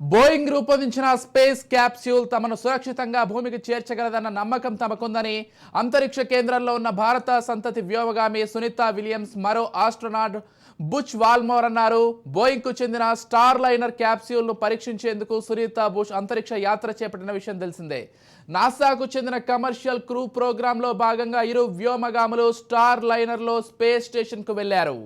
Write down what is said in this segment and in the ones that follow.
Boeing రూపొందించిన space capsule తమను సురక్షితంగా భూమికి చేర్చగలదన్న నమ్మకం తమకుందని అంతరిక్ష కేంద్రంలో ఉన్న భారత సంతతి వ్యోమగామి సునీత విలియమ్స్ మరో ఆస్ట్రోనాట్ బుచ్ వాల్మోర్ అన్నారు. బోయింగ్కు చెందిన స్టార్ లైనర్ క్యాప్స్యూల్ను పరీక్షించేందుకు సునీత బుష్ అంతరిక్ష యాత్ర చేపట్టిన విషయం తెలిసిందే. నాసాకు చెందిన కమర్షియల్ క్రూ ప్రోగ్రాంలో భాగంగా ఇరు వ్యోమగాములు స్టార్ లైనర్లో స్పేస్ స్టేషన్కు వెళ్ళారు.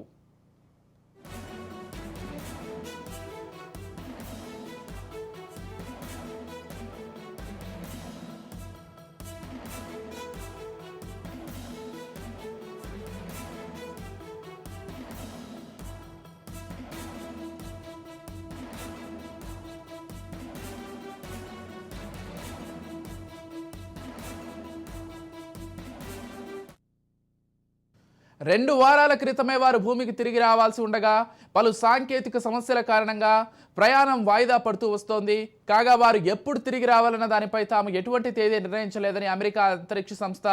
రెండు వారాల క్రితమే వారు భూమికి తిరిగి రావాల్సి ఉండగా పలు సాంకేతిక సమస్యల కారణంగా ప్రయాణం వాయిదా పడుతూ వస్తోంది. కాగా వారు ఎప్పుడు తిరిగి రావాలన్న దానిపై తాము ఎటువంటి తేదీ నిర్ణయించలేదని అమెరికా అంతరిక్ష సంస్థ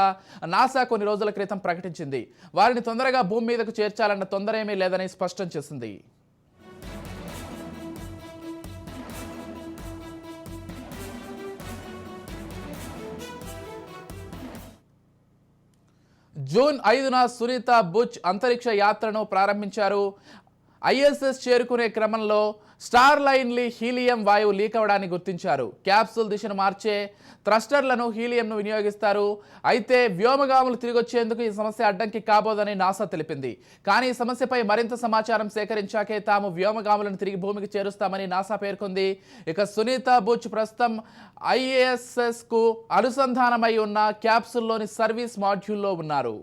నాసా కొన్ని రోజుల క్రితం ప్రకటించింది. వారిని తొందరగా భూమి మీదకు చేర్చాలన్న తొందర ఏమీ లేదని స్పష్టం చేసింది. జూన్ ఐదున సునీత బుచ్ అంతరిక్ష యాత్రను ప్రారంభించారు. ఐఎస్ఎస్ చేరుకునే క్రమంలో స్టార్ లైన్లీ హీలియం వాయువు లీక్ అవడాన్ని గుర్తించారు. క్యాప్సూల్ దిశను మార్చే థ్రస్టర్లను హీలియంను వినియోగిస్తారు. అయితే వ్యోమగాములు తిరిగి వచ్చేందుకు ఈ సమస్య అడ్డంకి కాబోదని నాసా తెలిపింది. కానీ ఈ సమస్యపై మరింత సమాచారం సేకరించాకే తాము వ్యోమగాములను తిరిగి భూమికి చేరుస్తామని నాసా పేర్కొంది. ఇక సునీత బుచ్ ప్రస్తుతం ఐఏఎస్ఎస్కు అనుసంధానమై ఉన్న క్యాప్సూల్లోని సర్వీస్ మాడ్యూల్లో ఉన్నారు.